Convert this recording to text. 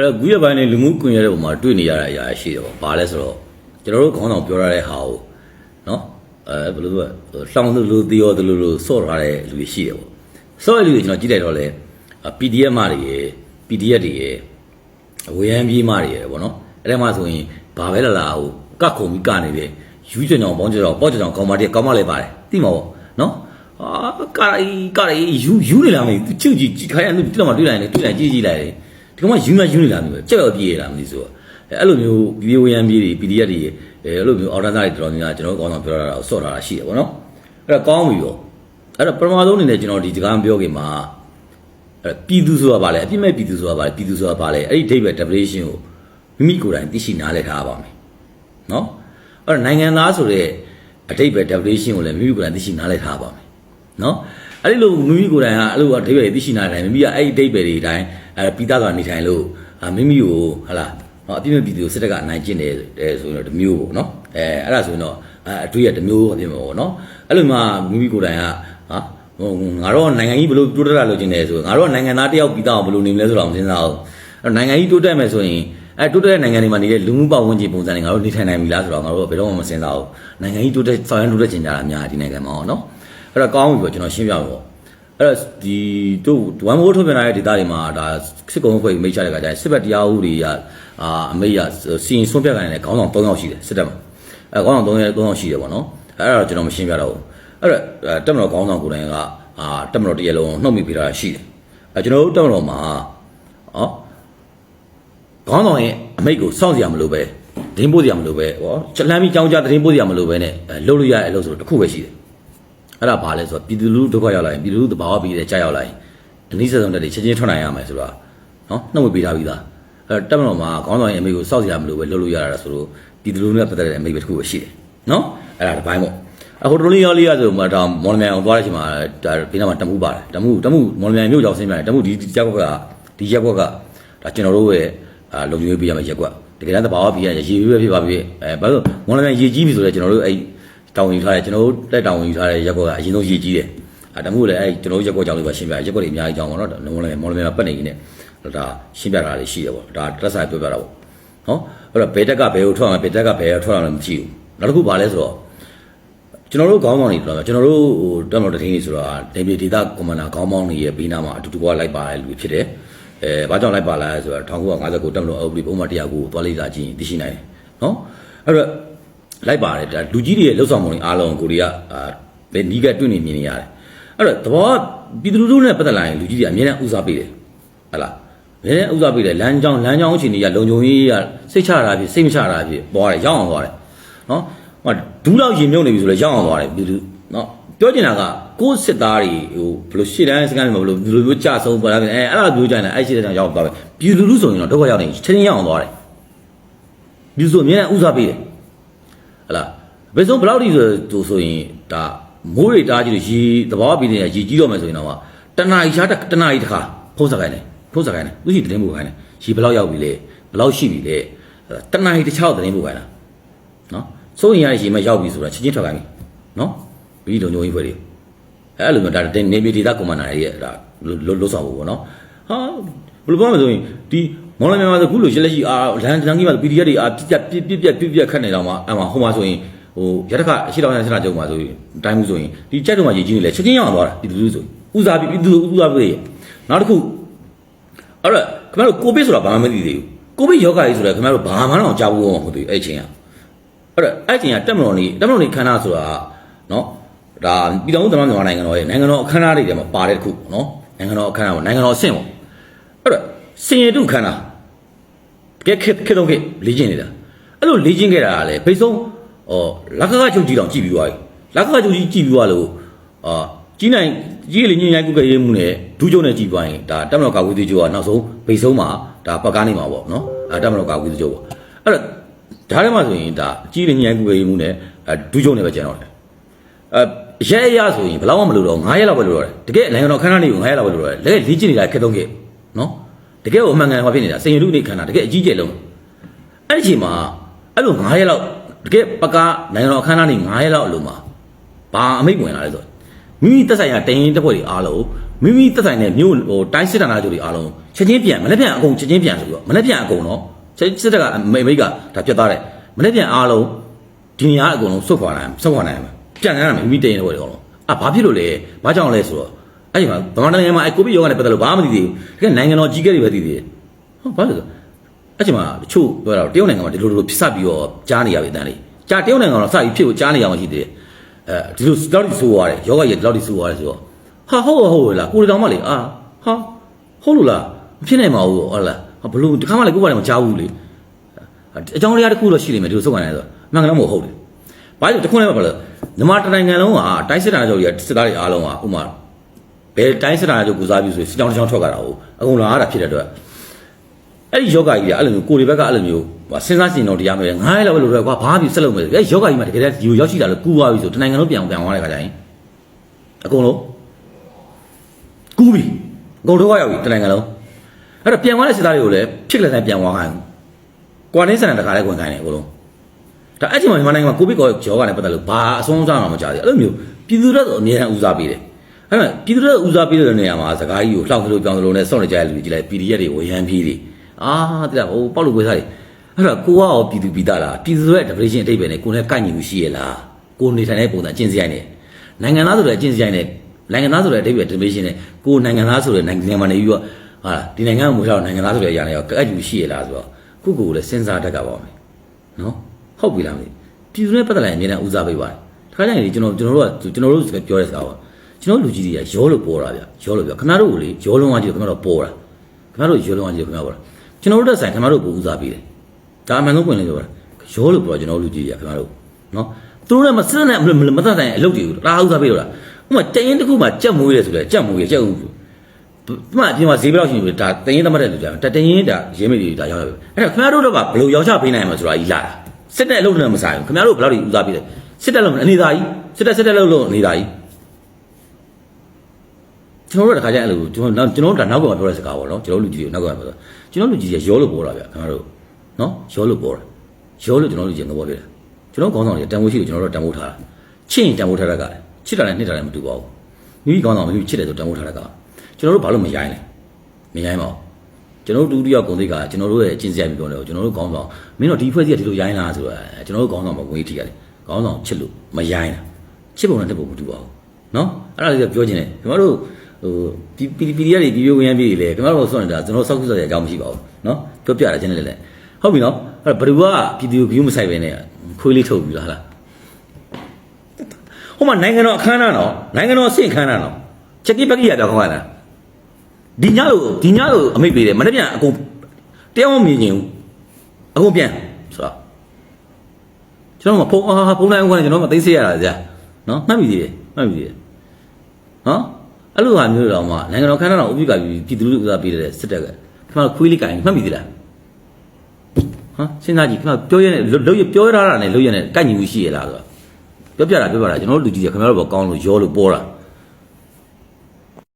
အဲ့တော့ခုရပိုင်းနေလူမှုကွန်ရက်တွေပေါ်မှာတွေ့နေရတဲ့အရာရှိတယ်ပေါ့ဘာလဲဆိုတော့ကျွန်တော်တို့ခေါင်းဆောင်ပြောရတဲ့ဟာကိုနော်အဲဘယ်လိုလဲလှောင်သူလူတီရောသူလူလူစော့ထားတဲ့လူတွေရှိတယ်ပေါ့စော့တဲ့လူတွေကျွန်တော်ကြည့်လိုက်တော့လေ PDF မတွေရယ် PDF တွေရယ်ဝေယံပြေးမတွေရယ်ပေါ့နော်အဲ့ဒါမှဆိုရင်ဘာပဲလာလာဟိုကတ်ခုံပြီးကနေတယ်ယူကြအောင်ပေါင်းကြအောင်ပေါ့ကြအောင်ကောင်းမတည်းကောင်းမလည်းပါတယ်သိမှာပေါ့နော်အာကာရီကာရီယူယူနေလားမသိချူကြည့်ခိုင်းအဲ့ဒီတော့မှတွေ့လိုက်တယ်တွေ့လိုက်ကြည့်ကြည့်လိုက်တယ် ဒီကောင်ကယူမယူနေလားမသိဘူးကြောက်ရောက်ပြေးရလားမသိဆိုတော့အဲ့လိုမျိုးပြေးဝေယံပြေးတွေ PDF တွေအဲ့လိုမျိုးအော်ဒါသားတွေတော်တော်များများကျွန်တော်ကောင်းဆောင်ပြောရတာကိုစော့ထားတာရှိတယ်ပေါ့နော်အဲ့ဒါကောင်းပြီပေါ့အဲ့တော့ပထမဆုံးအနေနဲ့ကျွန်တော်ဒီစကားပြောခင်မှာအဲ့ပြည်သူဆိုတာဗာလဲအပြစ်မဲ့ပြည်သူဆိုတာဗာလဲပြည်သူဆိုတာဗာလဲအဲ့ဒီဒိဗယ် definition ကိုမိမိကိုယ်တိုင်သိရှိနားလည်ထားပါမယ်နော်အဲ့တော့နိုင်ငံသားဆိုတဲ့အဓိပ္ပာယ် definition ကိုလည်းမိမိကိုယ်တိုင်သိရှိနားလည်ထားပါမယ်နော်အဲ့ဒီလိုမိမိကိုယ်တိုင်ကအဲ့လိုအဓိပ္ပာယ်သိရှိနားလည်တယ်မိမိကအဲ့ဒီအဓိပ္ပာယ်တွေအတိုင်း အဲ့ပြီးသားကနေထိုင်လို့အာမိမိကိုဟလာနော်အပြစ်မဲ့ပြည်သူကိုစစ်တပ်ကအနိုင်ကျင့်တယ်အဲဆိုရင်တော့တစ်မျိုးပေါ့နော်အဲအဲ့ဒါဆိုရင်တော့အဲအတွေ့ရတစ်မျိုးအဖြစ်မှာပေါ့နော်အဲ့လိုမှမိမိကိုယ်တိုင်ကဟာဟိုငါတော့နိုင်ငံကြီးဘယ်လိုတိုးတက်တာလို့ကျင်တယ်ဆိုငါတော့နိုင်ငံသားတယောက်ပြီးတော့ဘယ်လိုနေမလဲဆိုတော့မစဉ်းစားဘူးအဲ့နိုင်ငံကြီးတိုးတက်မယ်ဆိုရင်အဲတိုးတက်တဲ့နိုင်ငံတွေမှာနေတဲ့လူမှုပတ်ဝန်းကျင်ပုံစံတွေငါတို့နေထိုင်နိုင်ပြီလားဆိုတော့ငါတို့ဘယ်တော့မှမစဉ်းစားဘူးနိုင်ငံကြီးတိုးတက်ဆောင်ရတိုးတက်ကျင်ကြတာများဒီနိုင်ငံမှာနော်အဲ့တော့ကောင်းပြီပေါ့ကျွန်တော်ရှင်းပြပါပေါ့ အဲ့တော့ဒီတို့ဝမ်မိုးထုတ်ပြန်လာတဲ့ဒေသတွေမှာဒါစစ်ကုန်းဖွဲ့မိတ်ချတဲ့ခါကျရင်စစ်ဘက်တရားဥပဒေရအာအမိတ်ရစီရင်ဆုံးဖြတ်ခံရတဲ့ခေါင်းဆောင်၃ယောက်ရှိတယ်စစ်တပ်မှာအဲခေါင်းဆောင်၃ယောက်၃ယောက်ရှိတယ်ပေါ့နော်အဲ့ဒါတော့ကျွန်တော်မရှင်းပြတော့ဘူးအဲ့တော့တက်မတော်ကောင်းဆောင်ကိုယ်တိုင်ကအာတက်မတော်တရလုံးနှုတ်မိပေးတာရှိတယ်အဲကျွန်တော်တို့တက်မတော်မှာဟောကောင်းဆောင်ရဲ့အမိတ်ကိုစောင့်စရာမလိုပဲဒင်းပို့စရာမလိုပဲဟောချက်လမ်းပြီးကြောင်းကြဒင်းပို့စရာမလိုပဲနဲ့အဲလှုပ်လို့ရတဲ့အလုပ်ဆိုတော့တစ်ခုပဲရှိတယ် အဲ့ဒါဘာလဲဆိုတော့ပြည်သူလူထုဒုက္ခရောက်လာရင်ပြည်သူလူထုတဘာဝပြီးတဲ့ကြာရောက်လာရင်အနည်းဆုံးတက်တွေချက်ချင်းထွက်နိုင်ရမယ်ဆိုတော့နော်နှုတ်မိပေးထားပြီးသားအဲ့တော့တက်မတော်မှာကောင်းဆောင်ရဲ့အမိတ်ကိုစောင့်စရာမလိုပဲလှုပ်လို့ရတာဆိုတော့ပြည်သူလူထုနဲ့ပတ်သက်တဲ့အမိတ်ပဲတစ်ခုပဲရှိတယ်နော်အဲ့ဒါတစ်ပိုင်းပေါ့အခုတော်လေးရောလေးရဆိုမှဒါမော်လမြိုင်အောင်သွားတဲ့အချိန်မှာဒါဘေးနားမှာတမှုပါတယ်တမှုတမှုမော်လမြိုင်မြို့ကြောင်ဆင်းပြန်တယ်တမှုဒီရက်ကွက်ကဒီရက်ကွက်ကဒါကျွန်တော်တို့ရဲ့အာလုံခြုံရေးပေးရမယ့်ရက်ကွက်တကယ်တမ်းသဘာဝပြီးရရေရွေးဖြစ်ပါပြီအဲဘာလို့မော်လမြိုင်ရေကြီးပြီဆိုတော့ကျွန်တော်တို့အဲ့ တောင်ယူထားတယ်ကျွန်တော်တို့လက်တောင်ယူထားတဲ့ရက်ကွက်ကအရင်ဆုံးရေကြီးတယ်အဲတမှုလည်းအဲ့ကျွန်တော်တို့ရက်ကွက်ကြောင်လေးပါရှင်းပြရက်ကွက်တွေအများကြီးကြောင်ပါတော့မော်လမြိုင်မော်လမြိုင်မှာပတ်နေနေဒါရှင်းပြတာလေးရှိတယ်ပေါ့ဒါတက်ဆိုင်ပြောပြတာပေါ့နော်အဲ့တော့ဘယ်တက်ကဘယ်ကိုထွက်အောင်ဘယ်တက်ကဘယ်ကိုထွက်အောင်လည်းမကြည့်ဘူးနောက်တစ်ခုဘာလဲဆိုတော့ကျွန်တော်တို့ခေါင်းဆောင်တွေတော့ကျွန်တော်တို့ဟိုတက်မတော်တထင်းကြီးဆိုတာဒေပြည်ဒေတာကွန်မန်ဒါခေါင်းပေါင်းတွေရဲ့ဘေးနားမှာအတူတူကလိုက်ပါတဲ့လူတွေဖြစ်တယ်။အဲဘာကြောင့်လိုက်ပါလဲဆိုတော့1959တက်မတော်အုပ်ပြီးပုံမှန်တရားကိုသွားလိုက်လာကြည့်ရင်သိရှိနိုင်တယ်နော်။အဲ့တော့ လိုက်ပါတယ်ဒါလူကြီးတွေရဲ့လှုပ်ဆောင်မှုတွေအားလုံးကိုရီးယားအာဘယ်နီးကတွေ့နေမြင်နေရတယ်။အဲ့တော့သဘောပြည်သူလူထုနဲ့ပတ်သက်လာရင်လူကြီးတွေအမြဲတမ်းဦးစားပေးတယ်။ဟုတ်လား။အမြဲတမ်းဦးစားပေးတယ်လမ်းကြောင်းလမ်းကြောင်းအခြေအနေကလုံခြုံရေးကစိတ်ချတာဖြစ်စိတ်မချတာဖြစ်ပေါ်ရတယ်ရောက်အောင်သွားတယ်။နော်ဟိုဒူးလောက်ရင်မြုပ်နေပြီဆိုလဲရောက်အောင်သွားတယ်ပြည်သူနော်ပြောချင်တာကကိုယ်စစ်သားတွေဟိုဘယ်လိုရှေ့တန်းစကန်တွေမှာဘယ်လိုဘယ်လိုမျိုးကြဆုံးပါလားအဲအဲ့ဒါပြောကြတယ်အဲ့ရှေ့တန်းရောက်သွားပဲပြည်သူလူဆိုရင်တော့ဒုက္ခရောက်နေချင်းချင်းရောက်အောင်သွားတယ်ပြည်သူဆိုအမြဲတမ်းဥစားပေးတယ် ဟလားဘယ်ဆုံးဘယ်လောက်ထိဆိုသူဆိုရင်ဒါမိုးတွေတားကြီးလို့ရေသဘာဝပြည်နေတဲ့ရေကြီးတော့မယ်ဆိုရင်တော့တနားရီချားတနားရီတခါဖုံးစားခိုင်းတယ်ဖုံးစားခိုင်းတယ်သူရှိတင်းပို့ခိုင်းတယ်ရေဘယ်လောက်ရောက်ပြီလဲဘယ်လောက်ရှိပြီလဲတနားရီတစ်ချောက်တင်းပို့ခိုင်းတာနော်စိုးရင်ရရေမရောက်ပြီဆိုတာချင်းချင်းထွက်ခိုင်းပြီနော်ပြီးလုံညုံကြီးဖွဲ့တွေအဲ့လိုမျိုးဒါတင်နေပြည်ဒေသကွန်မန်ဒါရဲ့ဒါလို့ဆောင်ဖို့ပေါ့နော်ဟာဘယ်လိုပြောမလဲဆိုရင်ဒီ မော်လမြိုင်မှာဆိုခုလိုရှက်လက်ရှိအာလန်လန်ကြီးမှာ PDF တွေအာပြပြပြပြပြပြပြခတ်နေတော့မှအမှဟိုမှာဆိုရင်ဟိုရတခအရှိတော်ဆန္ဒကြုံမှာဆိုရင်တိုင်းမှုဆိုရင်ဒီကြက်တုံမှာရေကြီးနေလေချက်ချင်းရောက်သွားတာပြည်သူလူဆိုဦးစားပြီးပြည်သူဦးစားပြီးနောက်တစ်ခုအဲ့တော့ခင်ဗျားတို့ကိုဗစ်ဆိုတာဘာမှမသိသေးဘူးကိုဗစ်ယောဂကြီးဆိုတော့ခင်ဗျားတို့ဘာမှတော့ကြားဘူးမဟုတ်သေးဘူးအဲ့ချိန်ကအဲ့တော့အဲ့ချိန်ကတက်မတော်နေတက်မတော်နေခန္ဓာဆိုတာနော်ဒါပြည်တော်သမမြန်မာနိုင်ငံတော်ရဲ့နိုင်ငံတော်အခမ်းအနားတွေထဲမှာပါတဲ့တစ်ခုပေါ့နော်နိုင်ငံတော်အခမ်းအနားပေါ့နိုင်ငံတော်အဆင့်ပေါ့အဲ့တော့စင်ရတုခန္ဓာ တကယ်ခက်ခက်တော့ခက်လေ့ကျင့်နေတာအဲ့လိုလေ့ကျင့်ခဲ့တာကလည်းဖိတ်ဆုံးဟောလက်ကကချုပ်ကြီးတောင်ကြည့်ပြီးသွားပြီလက်ကကချုပ်ကြီးကြည့်ပြီးသွားလို့အာကြီးနိုင်ကြီးလေညင်ရိုက်ကုကရေးမှုနဲ့ဒူးကျုံနဲ့ကြည့်သွားရင်ဒါတက်မတော်ကာကွယ်သေးချုပ်ကနောက်ဆုံးဖိတ်ဆုံးမှာဒါပတ်ကားနေမှာပေါ့နော်အဲတက်မတော်ကာကွယ်သေးချုပ်ပေါ့အဲ့တော့ဒါထဲမှာဆိုရင်ဒါအကြီးရညံကူရေးမှုနဲ့အဲဒူးချုံနေပဲကျန်တော့တယ်အဲရဲရဆိုရင်ဘယ်လောက်မှမလို့တော့9ရက်လောက်ပဲလို့တော့တယ်တကယ်နိုင်ငံတော်ခန်းနာလေးကို9ရက်လောက်ပဲလို့တော့တယ်လက်လေ့ကျင့်နေတာခက်တော့ခဲ့နော် တကယ်ကိုအမှန်ကန်ဟောဖြစ်နေတာစင်ရလူနေခန္ဓာတကယ်အကြီးကျယ်လုံးအဲ့ဒီအချိန်မှာအဲ့လို9ရက်လောက်တကယ်ပကားနိုင်ငံတော်ခန်းနာလေး9ရက်လောက်အလိုမှာဘာအမိတ်ဝင်လာလဲဆိုမိမိတက်ဆိုင်ရာတင်ရင်တက်ဖွဲ့တွေအားလုံးမိမိသက်ဆိုင်တဲ့မြို့ဟိုတိုင်းစစ်ဌာနချုပ်တွေအားလုံးချက်ချင်းပြန်မနေ့ပြန်အကုန်ချက်ချင်းပြန်ဆိုပြီးတော့မနေ့ပြန်အကုန်တော့ချက်စစ်တပ်ကအမေမိတ်ကဒါပြတ်သားတယ်မနေ့ပြန်အားလုံးဒီနေရာအကုန်လုံးစုတ်ခွာနိုင်စုတ်ခွာနိုင်မှာပြန်ရမယ်မိမိတည်နေတယ်ပေါ့လေအကုန်လုံးအာဘာဖြစ်လို့လဲဘာကြောင့်လဲဆိုတော့ အဲ့ဒီမှာဗမာနိုင်ငံမှာအဲ့ကိုဗစ်ရောဂါနဲ့ပတ်သက်လို့ဘာမှမသိသေးဘူးတကယ်နိုင်ငံတော်ကြီးကဲတွေပဲသိသေးတယ်ဟုတ်ဘာလို့လဲဆိုအဲ့ဒီမှာတချို့ပြောတာတရုတ်နိုင်ငံမှာဒီလိုလိုဖြစ်စပြီးတော့ကြားနေရပြီအတန်းလေးကြားတရုတ်နိုင်ငံတော့စပြီးဖြစ်ကိုကြားနေရမှရှိသေးတယ်အဲဒီလိုတောက်တိဆိုးရတယ်ယောဂကြီးတောက်တိဆိုးရတယ်ဆိုတော့ဟာဟုတ်ဟုတ်ဟုတ်လားကိုရီတောင်မလေးအာဟာဟုတ်လို့လားမဖြစ်နိုင်ပါဘူးဟုတ်လားဟာဘလို့တခါမှလည်းကိုယ်ကလည်းမကြားဘူးလေအကြောင်းတရားတစ်ခုတော့ရှိနေမယ်ဒီလိုစုံကန်နေဆိုမှန်ကန်တော့မဟုတ်ဘူးဘာလို့တခွန်းလည်းမပါလို့မြန်မာတနိုင်ငံလုံးကတိုင်းစစ်တာချုပ်ကြီးစစ်သားတွေအားလုံးကဥမာ ဘယ်တိုင်းစစ်တာချုပ်ကိုစားပြီးဆိုစစ်တောင်းတစ်ချောင်းထွက်ကြတာဟုတ်အကုန်လာရတာဖြစ်တဲ့အတွက်အဲ့ဒီယောဂကြီးကအဲ့လိုမျိုးကိုရီဘက်ကအဲ့လိုမျိုးစဉ်းစားရှင်တော့တရားမယ်ငားရလောက်လို့တော့ကွာဘာပြီးဆက်လုပ်မယ်အဲ့ယောဂကြီးမှတကယ်တည်းယူရောက်ရှိတာလို့ကူသွားပြီဆိုတနိုင်ငံလုံးပြန်ပြန်သွားတဲ့ခါကျရင်အကုန်လုံးကူးပြီအကုန်တော့ရောက်ပြီတနိုင်ငံလုံးအဲ့တော့ပြန်သွားတဲ့စစ်သားတွေကိုလည်းဖြစ်လက်တိုင်းပြန်သွားခိုင်းကွာတင်းစံတခါလဲဝင်ခိုင်းတယ်အကုန်လုံးဒါအဲ့ချိန်မှာမြန်မာနိုင်ငံမှာကိုဗစ်ကောကြောကလည်းပတ်သက်လို့ဘာအဆုံးအစမှမကြားသေးဘူးအဲ့လိုမျိုးပြည်သူတို့အမြဲတမ်းဦးစားပေးတယ် အဲ့မဲ့ပြည်သူတို့ဦးစားပေးတဲ့နေရာမှာစကားကြီးကိုလှောက်သလိုပြောင်းသလိုနဲ့စောင့်နေကြတဲ့လူတွေကြည့်လိုက် PDF တွေဝရမ်းပြီးတွေအာတဲ့ဟိုပေါက်လို့ပွဲစားတွေအဲ့တော့ကိုကရောပြည်သူပြည်သားလားပြည်သူရဲ့ depression အတိတ်ပဲနဲ့ကိုယ်နဲ့ကိုက်ညီမှုရှိရလားကိုနေထိုင်တဲ့ပုံစံအကျင့်စရိုက်နဲ့နိုင်ငံသားဆိုတဲ့အကျင့်စရိုက်နဲ့နိုင်ငံသားဆိုတဲ့အဓိပ္ပာယ် definition နဲ့ကိုယ်နိုင်ငံသားဆိုတဲ့နိုင်ငံမှာနေပြီးတော့ဟာဒီနိုင်ငံကမူထားနိုင်ငံသားဆိုတဲ့အရာတွေရောကအဲ့ဒီရှိရလားဆိုတော့ကိုယ့်ကိုယ်ကိုလည်းစဉ်းစားတတ်ကြပါမယ်နော်ဟုတ်ပြီလားမသိပြည်သူနဲ့ပတ်သက်လာရင်အများနဲ့ဦးစားပေးပါတယ်တခါကျရင်ကျွန်တော်ကျွန်တော်တို့ကကျွန်တော်တို့ပြောတဲ့စကားပါ ကျွန်တော်လူကြီးတွေကရောလို့ပေါ်တာဗျရောလို့ဗျခင်ဗျားတို့ကိုလေရောလုံးဝကြည့်ခင်ဗျားတို့ပေါ်တာခင်ဗျားတို့ရောလုံးဝကြည့်ခင်ဗျားပေါ်တာကျွန်တော်တို့တက်ဆိုင်ခင်ဗျားတို့ကိုဦးစားပေးတယ်ဒါအမှန်ဆုံးပွင့်လင်းပြောတာရောလို့ပေါ်ကျွန်တော်လူကြီးတွေကခင်ဗျားတို့နော်သူတို့လည်းမစစ်နဲ့မမတတ်တဲ့အလုပ်တွေကိုဒါဦးစားပေးတော့တာဥမာတရင်တစ်ခုမှကြက်မွေးတယ်ဆိုလဲကြက်မွေးရကြက်ဦးဒီမှာအပြင်မှာဈေးဘယ်လောက်ရှိနေလဲဒါတရင်သတ်မှတ်တဲ့လူကြောင့်တတရင်ဒါရင်းမိတွေဒါရောက်ရပြီအဲ့တော့ခင်ဗျားတို့တော့ကဘယ်လိုရောက်ချပေးနိုင်မှာဆိုတာကြီးလာတာစစ်တဲ့အလုပ်နဲ့မဆိုင်ဘူးခင်ဗျားတို့ဘယ်လောက်ဒီဦးစားပေးလဲစစ်တဲ့လုပ်အနေသားကြီးစစ်တဲ့စစ်တဲ့လုပ်လို့အနေသားကြီး ကျွန်တော်တို့တခါကျအဲ့လိုကျွန်တော်ကျွန်တော်တို့ဒါနောက်ကပြောတဲ့စကားပေါ့နော်ကျွန်တော်လူကြီးတွေနောက်ကပြောတာကျွန်တော်လူကြီးတွေရောလို့ပေါ်တာဗျခင်ဗျားတို့နော်ရောလို့ပေါ်တာရောလို့ကျွန်တော်လူကြီးငဘောပြတယ်ကျွန်တော်ခေါင်းဆောင်တွေတန်ဖိုးရှိလို့ကျွန်တော်တို့တန်ဖိုးထားတာချင်းရင်တန်ဖိုးထားတာကလည်းချစ်တာနဲ့နှစ်တာနဲ့မတူပါဘူးမိမိခေါင်းဆောင်မိမိချစ်တယ်ဆိုတန်ဖိုးထားတာကကျွန်တော်တို့ဘာလို့မရိုင်းလဲမရိုင်းပါဘူးကျွန်တော်တို့ဒုတိယဂုံသိက္ခာကျွန်တော်တို့ရဲ့အချင်းစရိုက်ပြီးပြောတယ်ကျွန်တော်တို့ခေါင်းဆောင်မင်းတို့ဒီဖွဲ့စည်းကဒီလိုရိုင်းလားဆိုတာကျွန်တော်တို့ခေါင်းဆောင်မဝင်ထိရတယ်ခေါင်းဆောင်ချစ်လို့မရိုင်းတာချစ်ပုံနဲ့တက်ပုံမတူပါဘူးနော်အဲ့ဒါလေးပြောချင်တယ်ကျွန်တော်တို့ ဟိုပီပီပီရီရတွေဒီလိုဝင်ရပြည်လေကျွန်တော်တို့ဆွနေတာကျွန်တော်စောက်ခုစောက်ရအကြောင်းမရှိပါဘူးနော်ပြောပြတာချင်းလည်းလေဟုတ်ပြီနော်အဲ့ဘယ်သူကပြည်သူကိုဘူးမဆိုင်ပဲနဲ့ခွေးလေးထုတ်ပြီးလားဟလားဟိုမှာနိုင်ငံတော်အခမ်းအနားနော်နိုင်ငံတော်အဆင့်အခမ်းအနားနော်ချက်ကြီးပက်ကြီးရပြောခေါင်းရတာဒီညလို့ဒီညလို့အမိတ်ပေးတယ်မနေ့ပြန်အကုန်တရားမမြင်ချင်ဘူးအကုန်ပြန်ဆိုတော့ကျွန်တော်မဖုန်းအာဖုန်းလိုက်အောင်ကနေကျွန်တော်မသိစေရတာကြာနော်မှတ်မိသေးတယ်မှတ်မိသေးတယ်နော် အဲ့လိုဟာမျိုးတော့မှနိုင်ငံတော်ခမ်းနားတော်ဥပ္ပကပြည်သူလူထုဥစားပေးတဲ့စစ်တပ်ကခမခွေးလေးကင်မှတ်မိသေးလားဟမ်စဉ်းစားကြည့်ခမပြောရတဲ့လုတ်ရပြောရတာနဲ့လုတ်ရတဲ့ကိုက်ညီမှုရှိရလားဆိုတော့ပြောပြတာပြောပြတာကျွန်တော်တို့လူကြီးကခင်ဗျားတို့ဘောကောင်းလို့ရောလို့ပေါ်တာ